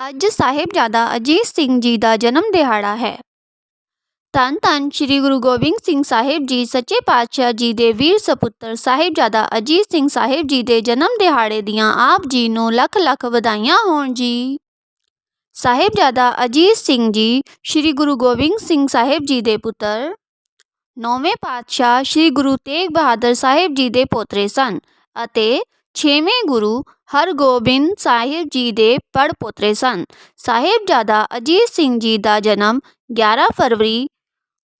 ਅੱਜ ਸਾਹਿਬਜ਼ਾਦਾ ਅਜੀਤ ਸਿੰਘ ਜੀ ਦਾ ਜਨਮ ਦਿਹਾੜਾ ਹੈ। ਧੰਨ ਧੰਨ ਸ੍ਰੀ ਗੁਰੂ ਗੋਬਿੰਦ ਸਿੰਘ ਸਾਹਿਬ ਜੀ, ਸੱਚੇ ਪਾਤਸ਼ਾਹ ਜੀ ਦੇ ਵੀਰ ਸਪੁੱਤਰ ਸਾਹਿਬਜ਼ਾਦਾ ਅਜੀਤ ਸਿੰਘ ਸਾਹਿਬ ਜੀ ਦੇ ਜਨਮ ਦਿਹਾੜੇ ਦੀਆਂ ਆਪ ਜੀ ਨੂੰ ਲੱਖ ਲੱਖ ਵਧਾਈਆਂ ਹੋਣ ਜੀ। ਸਾਹਿਬਜ਼ਾਦਾ ਅਜੀਤ ਸਿੰਘ ਜੀ, ਸ੍ਰੀ ਗੁਰੂ ਗੋਬਿੰਦ ਸਿੰਘ ਸਾਹਿਬ ਜੀ ਦੇ ਪੁੱਤਰ। ਨੌਵੇਂ ਪਾਤਸ਼ਾਹ ਸ੍ਰੀ ਗੁਰੂ ਤੇਗ ਬਹਾਦਰ ਸਾਹਿਬ ਜੀ ਦੇ ਪੋਤਰੇ ਸਨ ਅਤੇ ਛੇਵੇਂ ਗੁਰੂ ਹਰਗੋਬਿੰਦ ਸਾਹਿਬ ਜੀ ਦੇ ਪੜਪੋਤਰੇ ਸਨ। ਸਾਹਿਬਜ਼ਾਦਾ ਅਜੀਤ ਸਿੰਘ ਜੀ ਦਾ ਜਨਮ 11 ਫਰਵਰੀ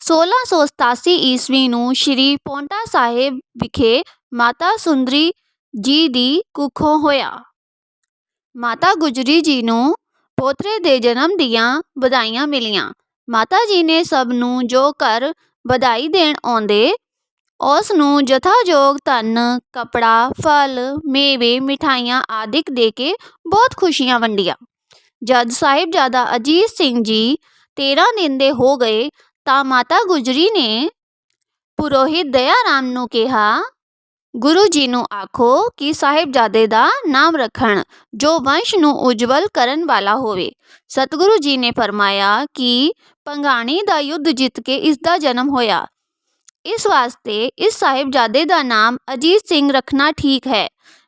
1687 ਈਸਵੀ ਨੂੰ ਸ਼੍ਰੀ ਪੌਂਟਾ ਸਾਹਿਬ ਵਿਖੇ ਮਾਤਾ ਸੁੰਦਰੀ ਜੀ ਦੀ ਕੁੱਖੋਂ ਹੋਇਆ। ਮਾਤਾ ਗੁਜਰੀ ਜੀ ਨੂੰ ਪੋਤਰੇ ਦੇ ਜਨਮ ਦੀਆਂ ਵਧਾਈਆਂ ਮਿਲੀਆਂ। ਮਾਤਾ ਜੀ ਨੇ ਸਭ ਨੂੰ ਜੋ ਘਰ ਵਧਾਈ ਦੇਣ ਆਉਂਦੇ ਉਸ ਨੂੰ ਜਥਾਯੋਗ ਧਨ, ਕੱਪੜਾ, ਫਲ, ਮੇਵੇ, ਮਿਠਾਈਆਂ ਆਦਿਕ ਦੇ ਕੇ ਬਹੁਤ ਖੁਸ਼ੀਆਂ ਵੰਡੀਆਂ। ਜਦ ਸਾਹਿਬਜ਼ਾਦਾ ਅਜੀਤ ਸਿੰਘ ਜੀ 13 ਦਿਨ ਦੇ ਹੋ ਗਏ ਤਾਂ ਮਾਤਾ ਗੁਜਰੀ ਨੇ ਪੁਰੋਹਿਤ ਦਇਆ ਰਾਮ ਨੂੰ ਕਿਹਾ, ਗੁਰੂ ਜੀ ਨੂੰ ਆਖੋ ਕਿ ਸਾਹਿਬਜ਼ਾਦੇ ਦਾ ਨਾਮ ਰੱਖਣ ਜੋ ਵੰਸ਼ ਨੂੰ ਉਜਵਲ ਕਰਨ ਵਾਲਾ ਹੋਵੇ। ਸਤਿਗੁਰੂ ਜੀ ਨੇ ਫਰਮਾਇਆ ਕਿ ਪੰਗਾਣੀ ਦਾ ਯੁੱਧ ਜਿੱਤ ਕੇ ਇਸ ਦਾ ਜਨਮ ਹੋਇਆ। ਇਸ ਵਾਸਤੇ ਇਸ ਸਾਹਿਬਜ਼ਾਦੇ ਦਾ ਨਾਮ ਅਜੀਤ ਸਿੰਘ ਰੱਖਣਾ ਠੀਕ ਹੈ।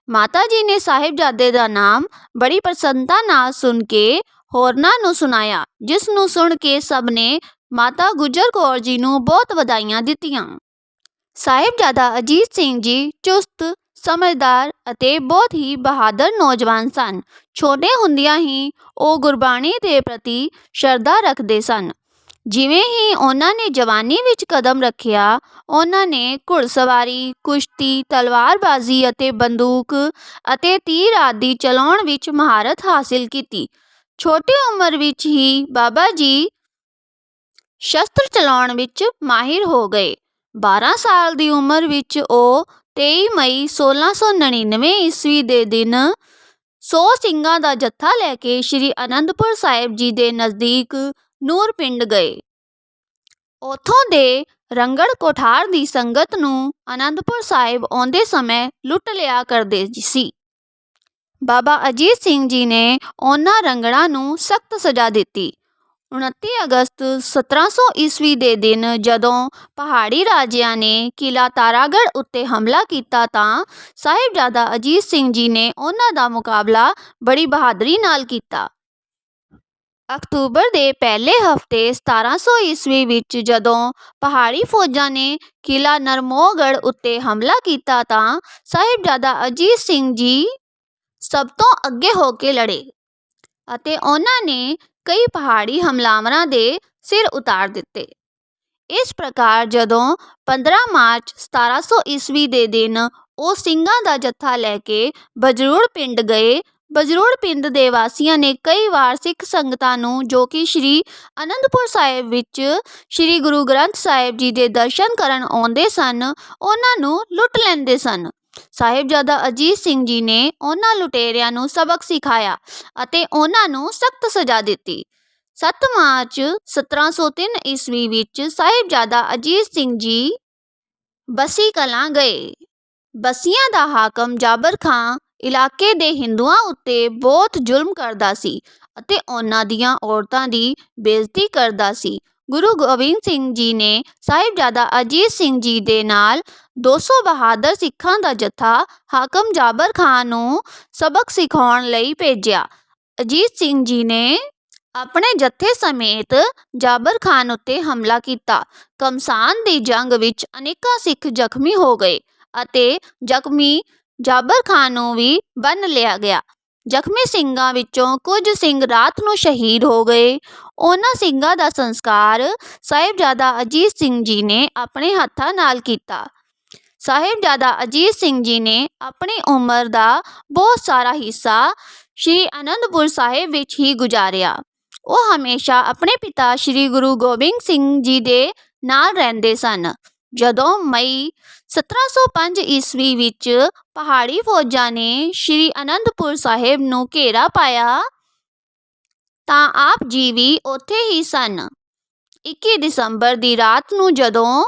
ਮਾਤਾ ਜੀ ਨੇ ਸਾਹਿਬਜ਼ਾਦੇ ਦਾ ਨਾਮ ਬੜੀ ਪ੍ਰਸੰਨਤਾ ਨਾਲ ਸੁਣ ਕੇ ਹੋਰਨਾਂ ਨੂੰ ਸੁਣਾਇਆ, ਜਿਸ ਨੂੰ ਸੁਣ ਕੇ ਸਭ ਨੇ ਮਾਤਾ ਗੁਜਰ ਕੌਰ ਜੀ ਨੂੰ ਬਹੁਤ ਵਧਾਈਆਂ ਦਿੱਤੀਆਂ। ਸਾਹਿਬਜ਼ਾਦਾ ਅਜੀਤ ਸਿੰਘ ਜੀ ਚੁਸਤ, ਸਮਝਦਾਰ ਅਤੇ ਬਹੁਤ ਹੀ ਬਹਾਦਰ ਨੌਜਵਾਨ ਸਨ। ਛੋਟੇ ਹੁੰਦਿਆਂ ਹੀ ਉਹ ਗੁਰਬਾਣੀ ਦੇ ਪ੍ਰਤੀ ਸ਼ਰਧਾ ਰੱਖਦੇ ਸਨ। ਜਿਵੇਂ ਹੀ ਉਹਨਾਂ ਨੇ ਜਵਾਨੀ ਵਿੱਚ ਕਦਮ ਰੱਖਿਆ, ਉਹਨਾਂ ਨੇ ਘੁੜਸਵਾਰੀ, ਕੁਸ਼ਤੀ, ਤਲਵਾਰਬਾਜ਼ੀ ਅਤੇ ਬੰਦੂਕ ਅਤੇ ਤੀਰ ਆਦਿ ਚਲਾਉਣ ਵਿੱਚ ਮਹਾਰਤ ਹਾਸਿਲ ਕੀਤੀ। ਛੋਟੀ ਉਮਰ ਵਿੱਚ ਹੀ ਬਾਬਾ ਜੀ ਸ਼ਸਤਰ ਚਲਾਉਣ ਵਿੱਚ ਮਾਹਿਰ ਹੋ ਗਏ। 12 ਸਾਲ ਦੀ ਉਮਰ ਵਿੱਚ ਉਹ 23 ਮਈ 1699 ਈਸਵੀ ਦੇ ਦਿਨ 100 ਸਿੰਘਾਂ ਦਾ ਜੱਥਾ ਲੈ ਕੇ ਸ੍ਰੀ ਅਨੰਦਪੁਰ ਸਾਹਿਬ ਜੀ ਦੇ ਨਜ਼ਦੀਕ ਨੂਰ ਪਿੰਡ ਗਏ। ਉਥੋਂ ਦੇ ਰੰਗੜ ਕੋਠਾਰ ਦੀ ਸੰਗਤ ਨੂੰ ਅਨੰਦਪੁਰ ਸਾਹਿਬ ਆਉਂਦੇ ਸਮੇਂ ਲੁੱਟ ਲਿਆ ਕਰਦੇ ਸੀ। ਬਾਬਾ ਅਜੀਤ ਸਿੰਘ ਜੀ ਨੇ ਉਹਨਾਂ ਰੰਗੜਾਂ ਨੂੰ ਸਖਤ ਸਜ਼ਾ ਦਿੱਤੀ। 29 ਅਗਸਤ 1700 ਈਸਵੀ ਦੇ ਦਿਨ ਜਦੋਂ ਪਹਾੜੀ ਰਾਜਿਆਂ ਨੇ ਕਿਲਾ ਤਾਰਾਗੜ ਉੱਤੇ ਹਮਲਾ ਕੀਤਾ ਤਾਂ ਸਾਹਿਬਜ਼ਾਦਾ ਅਜੀਤ ਸਿੰਘ ਜੀ ਨੇ ਉਹਨਾਂ ਦਾ ਮੁਕਾਬਲਾ ਬੜੀ ਬਹਾਦਰੀ ਨਾਲ ਕੀਤਾ। ਅਕਤੂਬਰ ਦੇ ਪਹਿਲੇ ਹਫ਼ਤੇ 1700 ਈਸਵੀ ਵਿੱਚ ਜਦੋਂ ਪਹਾੜੀ ਫੌਜਾਂ ਨੇ ਕਿਲ੍ਹਾ ਨਰਮੋਹਗੜ੍ਹ ਉੱਤੇ ਹਮਲਾ ਕੀਤਾ ਤਾਂ ਸਾਹਿਬਜ਼ਾਦਾ ਅਜੀਤ ਸਿੰਘ ਜੀ ਸਭ ਤੋਂ ਅੱਗੇ ਹੋ ਕੇ ਲੜੇ ਅਤੇ ਉਹਨਾਂ ਨੇ ਕਈ ਪਹਾੜੀ ਹਮਲਾਵਰਾਂ ਦੇ ਸਿਰ ਉਤਾਰ ਦਿੱਤੇ। ਇਸ ਪ੍ਰਕਾਰ ਜਦੋਂ 15 ਮਾਰਚ 1700 ਈਸਵੀ ਦੇ ਦਿਨ ਉਹ ਸਿੰਘਾਂ ਦਾ ਜੱਥਾ ਲੈ ਕੇ ਬਜਰੂੜ ਪਿੰਡ ਗਏ ਬਜਰੂੜ ਪਿੰਡ ਦੇ ਵਾਸੀਆਂ ਨੇ ਕਈ ਵਾਰ ਸਿੱਖ ਸੰਗਤਾਂ ਨੂੰ, ਜੋ ਕਿ ਸ਼੍ਰੀ ਅਨੰਦਪੁਰ ਸਾਹਿਬ ਵਿੱਚ ਸ਼੍ਰੀ ਗੁਰੂ ਗ੍ਰੰਥ ਸਾਹਿਬ ਜੀ ਦੇ ਦਰਸ਼ਨ ਕਰਨ ਆਉਂਦੇ ਸਨ, ਉਹਨਾਂ ਨੂੰ ਲੁੱਟ ਲੈਂਦੇ ਸਨ। ਸਾਹਿਬਜ਼ਾਦਾ ਅਜੀਤ ਸਿੰਘ ਜੀ ਨੇ ਉਹਨਾਂ ਲੁਟੇਰਿਆਂ ਨੂੰ ਸਬਕ ਸਿਖਾਇਆ ਅਤੇ ਉਹਨਾਂ ਨੂੰ ਸਖਤ ਸਜ਼ਾ ਦਿੱਤੀ। 7 ਮਾਰਚ 1703 ਈਸਵੀ ਵਿੱਚ ਸਾਹਿਬਜ਼ਾਦਾ ਅਜੀਤ ਸਿੰਘ ਜੀ ਬਸੀ ਕਲਾਂ ਗਏ। ਬਸੀਆਂ ਦਾ ਹਾਕਮ ਜਾਬਰ ਖਾਂ ਇਲਾਕੇ ਦੇ ਹਿੰਦੂਆਂ ਉੱਤੇ ਬਹੁਤ ਜ਼ੁਲਮ ਕਰਦਾ ਸੀ ਅਤੇ ਉਹਨਾਂ ਦੀਆਂ ਔਰਤਾਂ ਦੀ ਬੇਇੱਜ਼ਤੀ ਕਰਦਾ ਸੀ। ਗੁਰੂ ਗੋਬਿੰਦ ਸਿੰਘ ਜੀ ਨੇ ਸਾਹਿਬਜ਼ਾਦਾ ਅਜੀਤ ਸਿੰਘ ਜੀ ਦੇ ਨਾਲ 200 ਬਹਾਦਰ ਸਿੱਖਾਂ ਦਾ ਜਥਾ ਹਾਕਮ ਜਾਬਰ ਖਾਨ ਨੂੰ ਸਬਕ ਸਿਖਾਉਣ ਲਈ ਭੇਜਿਆ। ਅਜੀਤ ਸਿੰਘ ਜੀ ਨੇ ਆਪਣੇ ਜਥੇ ਸਮੇਤ ਜਾਬਰ ਖਾਨ ਉੱਤੇ ਹਮਲਾ ਕੀਤਾ। ਕਮਸਾਨ ਦੀ ਜੰਗ ਵਿੱਚ ਅਨੇਕਾਂ ਸਿੱਖ ਜ਼ਖਮੀ ਹੋ ਗਏ ਅਤੇ ਜ਼ਖਮੀ ਜਾਬਰ ਖਾਨ ਨੂੰ ਵੀ ਬੰਨ ਲਿਆ ਗਿਆ। ਜ਼ਖਮੀ ਸਿੰਘਾਂ ਵਿੱਚੋਂ ਕੁਝ ਸਿੰਘ ਰਾਤ ਨੂੰ ਸ਼ਹੀਦ ਹੋ ਗਏ। ਉਹਨਾਂ ਸਿੰਘਾਂ ਦਾ ਸੰਸਕਾਰ ਸਾਹਿਬਜ਼ਾਦਾ ਅਜੀਤ ਸਿੰਘ ਜੀ ਨੇ ਆਪਣੇ ਹੱਥਾਂ ਨਾਲ ਕੀਤਾ। ਸਾਹਿਬਜ਼ਾਦਾ ਅਜੀਤ ਸਿੰਘ ਜੀ ਨੇ ਆਪਣੀ ਉਮਰ ਦਾ ਬਹੁਤ ਸਾਰਾ ਹਿੱਸਾ ਸ਼੍ਰੀ ਅਨੰਦਪੁਰ ਸਾਹਿਬ ਵਿੱਚ ਹੀ ਗੁਜ਼ਾਰਿਆ। ਉਹ ਹਮੇਸ਼ਾ ਆਪਣੇ ਪਿਤਾ ਸ਼੍ਰੀ ਗੁਰੂ ਗੋਬਿੰਦ ਸਿੰਘ ਜੀ ਦੇ ਨਾਲ ਰਹਿੰਦੇ ਸਨ। ਜਦੋਂ ਮਈ 1705 ਈਸਵੀ ਵਿੱਚ ਪਹਾੜੀ ਫੌਜਾਂ ਨੇ ਸ਼੍ਰੀ ਅਨੰਦਪੁਰ ਸਾਹਿਬ ਨੂੰ ਘੇਰਾ ਪਾਇਆ, ਤਾਂ ਆਪ ਜੀ ਵੀ ਉੱਥੇ ਹੀ ਸਨ। 21 ਦਸੰਬਰ ਦੀ ਰਾਤ ਨੂੰ ਜਦੋਂ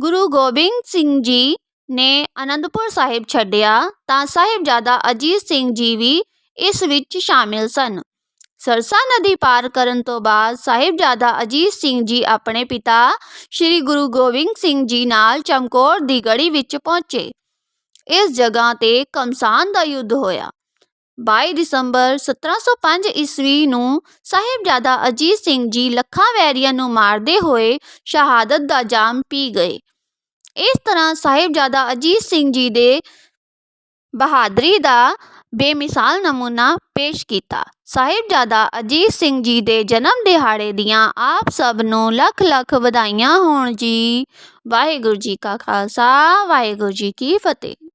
ਗੁਰੂ ਗੋਬਿੰਦ ਸਿੰਘ ਜੀ ਨੇ ਅਨੰਦਪੁਰ ਸਾਹਿਬ ਛੱਡਿਆ, ਤਾਂ ਸਾਹਿਬਜ਼ਾਦਾ ਅਜੀਤ ਸਿੰਘ ਜੀ ਵੀ ਇਸ ਵਿੱਚ ਸ਼ਾਮਿਲ ਸਨ। ਸਰਸਾ ਨਦੀ ਪਾਰ ਕਰਨ ਤੋਂ ਬਾਅਦ ਸਾਹਿਬਜ਼ਾਦਾ ਅਜੀਤ ਸਿੰਘ ਜੀ ਆਪਣੇ ਪਿਤਾ ਸ੍ਰੀ ਗੁਰੂ ਗੋਬਿੰਦ ਸਿੰਘ ਜੀ ਨਾਲ ਚਮਕੌਰ ਦੀ ਗੜੀ ਵਿੱਚ ਪਹੁੰਚੇ। ਇਸ ਜਗ੍ਹਾ ਤੇ ਕਮਸਾਨ ਦਾ ਯੁੱਧ ਹੋਇਆ। 22 ਦਸੰਬਰ 1705 ਈਸਵੀ ਨੂੰ ਸਾਹਿਬਜ਼ਾਦਾ ਅਜੀਤ ਸਿੰਘ ਜੀ ਲੱਖਾਂ ਵੈਰੀਆਂ ਨੂੰ ਮਾਰਦੇ ਹੋਏ ਸ਼ਹਾਦਤ ਦਾ ਜਾਮ ਪੀ ਗਏ। ਇਸ ਤਰ੍ਹਾਂ ਸਾਹਿਬਜ਼ਾਦਾ ਅਜੀਤ ਸਿੰਘ ਜੀ ਦੇ ਬਹਾਦਰੀ ਦਾ ਬੇਮਿਸਾਲ ਨਮੂਨਾ ਪੇਸ਼ ਕੀਤਾ। ਸਾਹਿਬਜ਼ਾਦਾ ਅਜੀਤ ਸਿੰਘ ਜੀ ਦੇ ਜਨਮ ਦਿਹਾੜੇ ਦੀਆਂ ਆਪ ਸਭ ਨੂੰ ਲੱਖ ਲੱਖ ਵਧਾਈਆਂ ਹੋਣ ਜੀ। ਵਾਹਿਗੁਰੂ ਜੀ ਕਾ ਖਾਲਸਾ, ਵਾਹਿਗੁਰੂ ਜੀ ਕੀ ਫਤਿਹ।